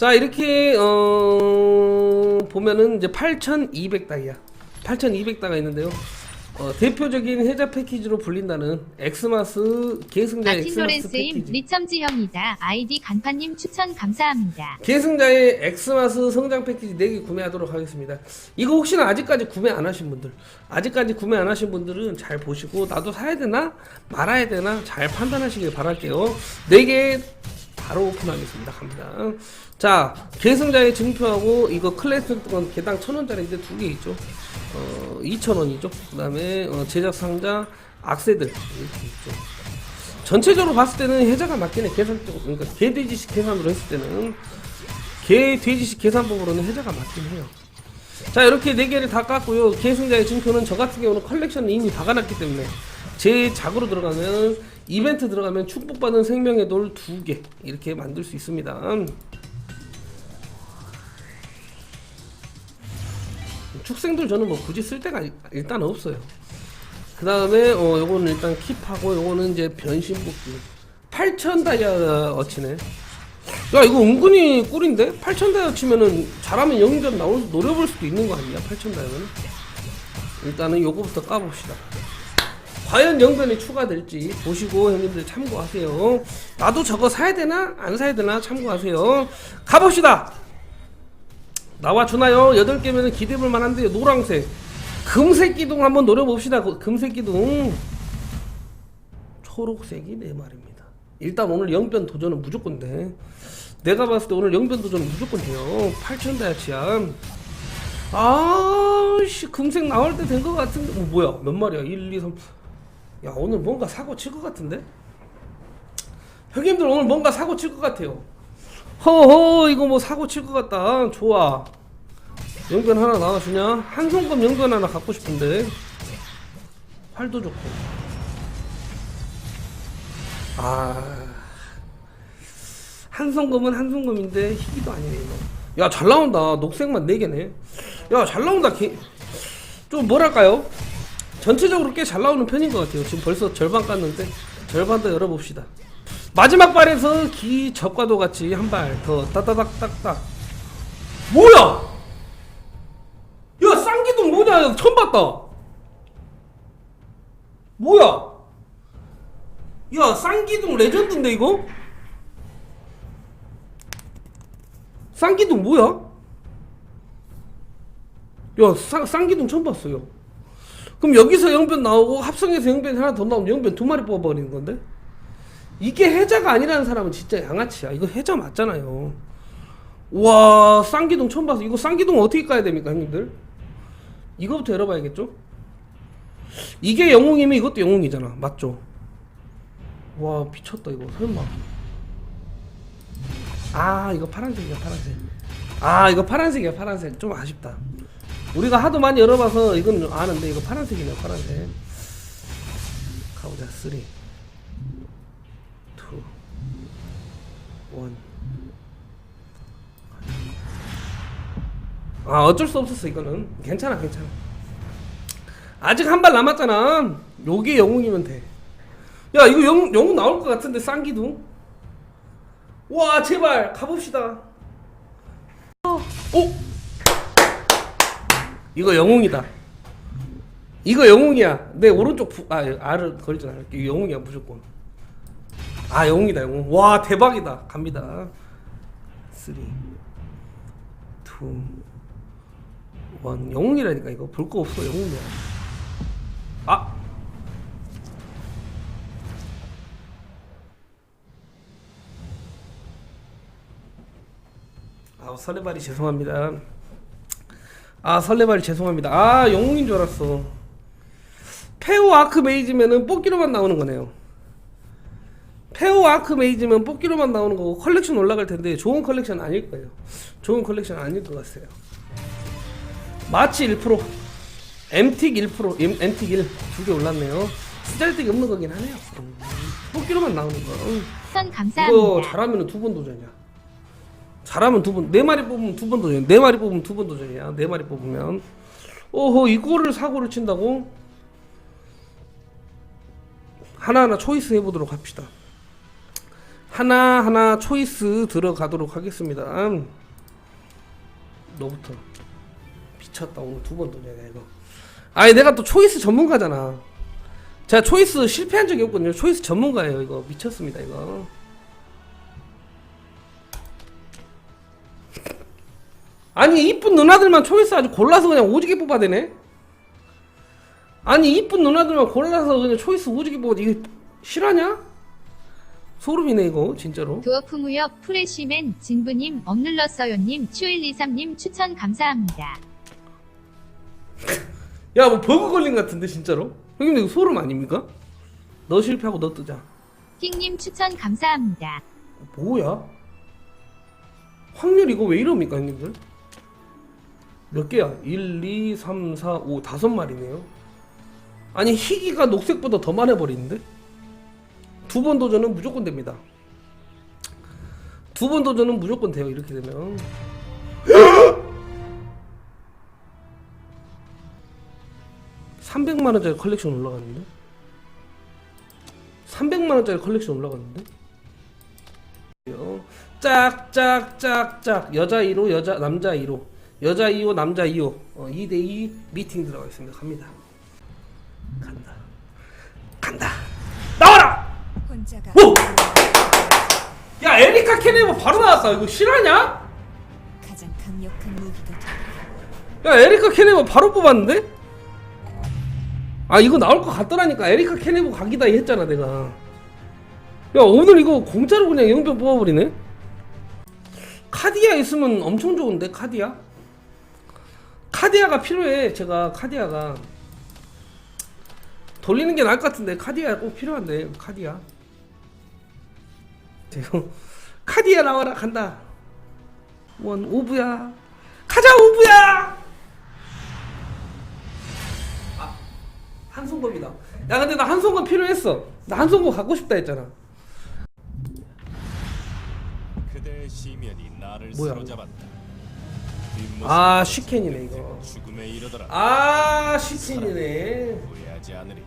자 이렇게 어 보면은 이제 8,200다이야 8,200다가 있는데요 어, 대표적인 해자 패키지로 불린다는 엑스마스 계승자 엑스마스 패키지 리첨지형이다. 아이디 간판님 추천 감사합니다. 계승자의 엑스마스 성장 패키지 4개 구매하도록 하겠습니다. 이거 혹시나 아직까지 구매 안 하신 분들, 아직까지 구매 안 하신 분들은 잘 보시고 나도 사야 되나 말아야 되나 잘 판단하시길 바랄게요. 4개 바로 오픈하겠습니다. 갑니다. 자, 계승자의 증표하고 이거 클래스 건 개당 1,000원짜리인데 두 개 있죠. 어, 2,000원이죠. 그 다음에 어, 제작 상자, 악세들 이렇게 있죠. 전체적으로 봤을 때는 해자가 맞긴 해. 계산적으로 그러니까 개돼지식 계산으로 했을 때는 개돼지식 계산법으로는 해자가 맞긴 해요. 자 이렇게 네 개를 다 깠고요. 계승자의 증표는 저 같은 경우는 컬렉션을 이미 박아놨기 때문에 제 작으로 들어가면 이벤트 들어가면 축복받은 생명의 돌 두 개 이렇게 만들 수 있습니다. 축생들 저는 뭐 굳이 쓸 데가 일- 일단 없어요. 그 다음에 어 요거는 일단 킵하고 요거는 이제 변신복귀 8천 다이아 어치네. 야 이거 은근히 꿀인데? 8천 다이아 치면은 잘하면 영전 나올 노려볼 수도 있는 거 아니야? 8천 다이아는? 일단은 요거부터 까봅시다 과연 영변이 추가될지 보시고 형님들 참고하세요 나도 저거 사야 되나 안 사야 되나 참고하세요 가봅시다 나와 주나요 8개면은 기대볼 만한데요 노랑색 금색 기둥 한번 노려봅시다. 그 금색 기둥. 초록색이 네 마리입니다. 일단 오늘 영변 도전은 무조건 돼. 내가 봤을 때 오늘 영변 도전은 무조건 돼요. 8천 다이아치야. 아씨 금색 나올 때 된 것 같은데. 어, 뭐야? 몇 마리야? 1, 2, 3. 야 오늘 뭔가 사고 칠 것 같은데? 형님들 오늘 뭔가 사고 칠 것 같아요. 허허 이거 뭐 사고 칠 것 같다. 좋아. 영변 하나 나와주냐? 한손금 영변 하나 갖고 싶은데 활도 좋고 아 한손금은 한손금인데 희귀도 아니네 이거 야잘 나온다 녹색만 4개네 야 잘 나온다 개... 좀 뭐랄까요 전체적으로 꽤 잘 나오는 편인 것 같아요. 지금 벌써 절반 깠는데 절반 더 열어봅시다. 마지막 발에서 기 적과도 같이 한 발 더 따따닥딱딱 뭐야? 야 쌍기둥 뭐냐? 처음 봤다. 뭐야? 야 쌍기둥 레전드인데 이거? 쌍기둥 뭐야? 야 쌍, 쌍기둥 처음 봤어요 그럼 여기서 영변 나오고 합성해서 영변 하나 더 나오면 영변 두 마리 뽑아버리는 건데? 이게 해자가 아니라는 사람은 진짜 양아치야. 이거 해자 맞잖아요. 와 쌍기둥 처음 봤어 이거 쌍기둥 어떻게 까야 됩니까 형님들? 이거부터 열어봐야겠죠? 이게 영웅이면 이것도 영웅이잖아. 맞죠? 와 미쳤다 이거. 설마. 아 이거 파란색이야 파란색. 아 이거 파란색이야 파란색. 좀 아쉽다 우리가 하도 많이 열어봐서 이건 아는데 이거 파란색이네 파란색. 가보자 3 2 1 아 어쩔 수 없었어 이거는. 괜찮아 괜찮아. 아직 한 발 남았잖아. 요게 영웅이면 돼 야 이거 영웅, 영웅 나올 것 같은데 쌍기둥? 와 제발 가봅시다. 어? 오 이거 영웅이다. 이거 영웅이야. 내 오른쪽 부, 아 R을 걸지 않을게 영웅이야 무조건. 아 영웅이다 영웅. 와 대박이다. 갑니다. 3 2 원. 영웅이라니까 이거. 볼 거 없어 영웅이야. 아! 아 설레발이 죄송합니다 아 설레발이 죄송합니다. 아 영웅인 줄 알았어. 페오 아크 메이지면은 뽑기로만 나오는 거네요. 페오 아크 메이지면 뽑기로만 나오는 거고 컬렉션 올라갈 텐데 좋은 컬렉션 아닐 거예요. 좋은 컬렉션 아닐 것 같아요. 마치 1% MTIC 1% M- MTIC 1두 개 올랐네요. 쓰잘데기 없는 거긴 하네요. 음, 뽑기로만 나오는 거. 음. 추천 이거 감사합니다. 잘하면 두 번 도전이야 잘하면 두 번 네 마리 뽑으면 두 번 도전 네 마리 뽑으면 두 번 도전이야 네 마리 뽑으면 오호 이거를 사고를 친다고 하나하나 초이스 해보도록 합시다 하나 하나 초이스 들어가도록 하겠습니다. 음. 너부터 미쳤다 오늘 두 번 도전이야 이거. 아니 내가 또 초이스 전문가잖아. 제가 초이스 실패한 적이 없거든요. 초이스 전문가예요 이거 미쳤습니다 이거. 아니 이쁜 누나들만 초이스 아주 골라서 그냥 오지게 뽑아대네. 아니 이쁜 누나들만 골라서 그냥 초이스 오지게 뽑아 이게 실화냐? 소름이네 이거 진짜로. 드워프 무역 프레시맨 진부님 억눌렀어요님 추123님 추천 감사합니다. 야 뭐 버그 걸린 것 같은데 진짜로? 형님 이거 소름 아닙니까? 너 실패하고 너 뜨자. 킹님 추천 감사합니다. 뭐야? 확률 이거 왜 이럽니까 형님들? 몇 개야? 1, 2, 3, 4, 5 다섯 마리네요. 아니 희귀가 녹색보다 더 많아버리는데? 두 번 도전은 무조건 됩니다. 두 번 도전은 무조건 돼요 이렇게 되면. (300만 원짜리 컬렉션 올라갔는데) (300만 원짜리 컬렉션 올라갔는데) 짝짝짝짝 여자 2로 여자 남자 2로 여자 2호 남자 2호 어, 2대2 미팅 들어가 있습니다. 갑니다. 간다. 간다. 나와라! 혼자가 오! 야 에리카 케네버 바로 나왔다 이거 실화냐? 가장 강력한 무기가 돼. 야 에리카 케네버 바로 뽑았는데? 아 이거 나올 것 같더라니까. 에리카 케네버 각이다 했잖아 내가. 야 오늘 이거 공짜로 그냥 영병 뽑아버리네? 카디아 있으면 엄청 좋은데 카디아 카디아가 필요해. 제가 카디아가. 돌리는 게 나을 것 같은데 카디아 꼭 필요한데 카디아. 제가 카디아 나와라 간다. 원 오브야. 가자 오브야! 아 한송검이다. 야 근데 나 한송검 필요했어. 나 한송검 갖고 싶다 했잖아. 그대의 시면이 나를 뭐야? 사로잡았다. 아, 시켄이네, 이거. 죽음에 이르더라. 아 후회하지 않으리.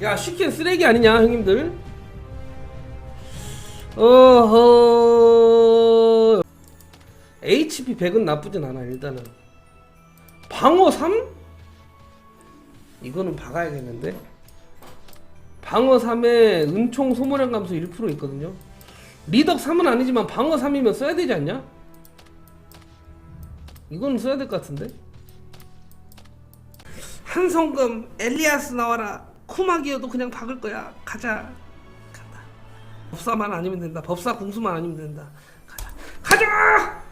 야 시킨 쓰레기 아니냐 형님들 어허 HP 100은 나쁘진 않아 일단은 방어 3? 이거는 박아야겠는데 방어 3에 은총 소모량 감소 1% 있거든요 리덕 3은 아니지만 방어 3이면 써야 되지 않냐? 이거는 써야 될 것 같은데? 한성금 엘리아스 나와라. 쿠마기어도 그냥 박을 거야. 가자. 간다. 법사만 아니면 된다. 법사 궁수만 아니면 된다. 가자. 가자!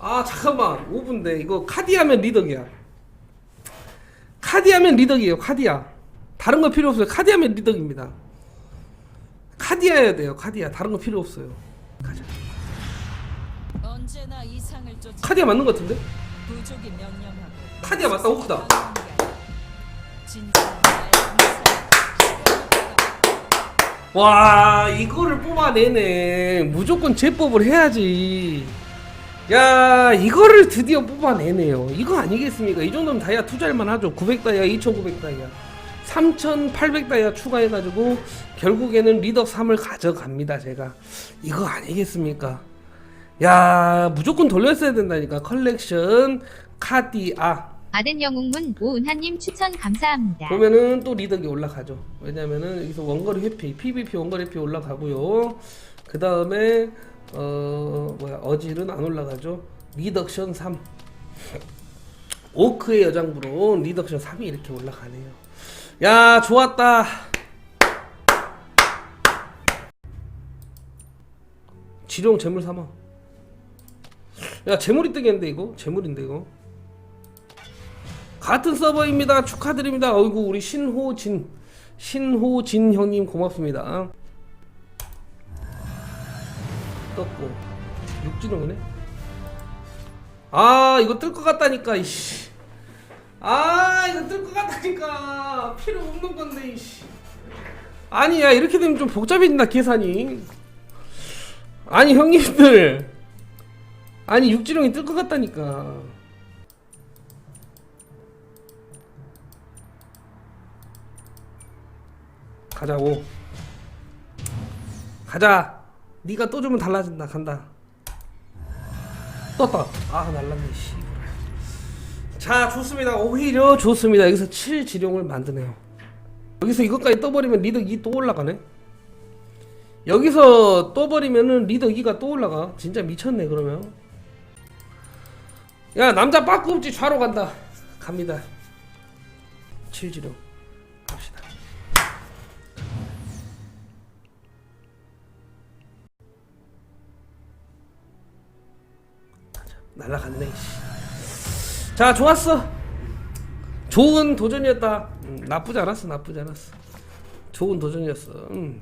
아 잠깐만. 5분데 이거 카디하면 리덕이야. 카디하면 리덕이에요. 카디야. 다른 거 필요 없어요. 카디하면 리덕입니다 카디아야 돼요 카디아. 다른 거 필요 없어요. 가자. 언제나 이상을 쫓아 카디아 맞는 거 같은데? 부족이 명령하고 카디아 맞다 호크다. 진짜 와 이거를 뽑아내네. 무조건 제법을 해야지. 야 이거를 드디어 뽑아내네요. 이거 아니겠습니까? 이 정도면 다이아 투자할만 하죠. 900 다이아 2900 다이아 3800다이아 추가해가지고 결국에는 리더 3을 가져갑니다 제가 이거 아니겠습니까 야 무조건 돌렸어야 된다니까 컬렉션 카디아 아덴 영웅문 오은하님 추천 감사합니다. 그러면은 또 리덕이 올라가죠. 왜냐면은 여기서 원거리 회피, PVP 원거리 회피 올라가고요. 그 다음에 어 뭐야 어질은 안 올라가죠. 리덕션 3. 오크의 여장부로 리덕션 3이 이렇게 올라가네요. 야 좋았다. 지룡 재물 삼아. 야 재물이 뜨겠는데 이거? 재물인데 이거? 같은 서버입니다. 축하드립니다. 어이구 우리 신호진 신호진 형님 고맙습니다. 떴고 육지룡이네. 아 이거 뜰 것 같다니까 이씨. 아 이거 뜰 것 같다니까 필요 없는 건데 이씨. 아니 야 이렇게 되면 좀 복잡해진다 계산이. 아니 형님들. 아니 육지룡이 뜰 것 같다니까. 가자고 가자 네가 또 주면 달라진다 간다 떴다 아 날랐네 씨. 자 좋습니다. 오히려 좋습니다. 여기서 7지룡을 만드네요. 여기서 이것까지 떠버리면 리더 2 또 올라가네? 여기서 떠버리면은 리더 2가 또 올라가? 진짜 미쳤네 그러면. 야 남자 빠꾸 없지 좌로 간다. 갑니다. 7지룡. 갑시다. 날라갔네 씨. 자 좋았어. 좋은 도전이었다. 음, 나쁘지 않았어 나쁘지 않았어. 좋은 도전이었어. 음.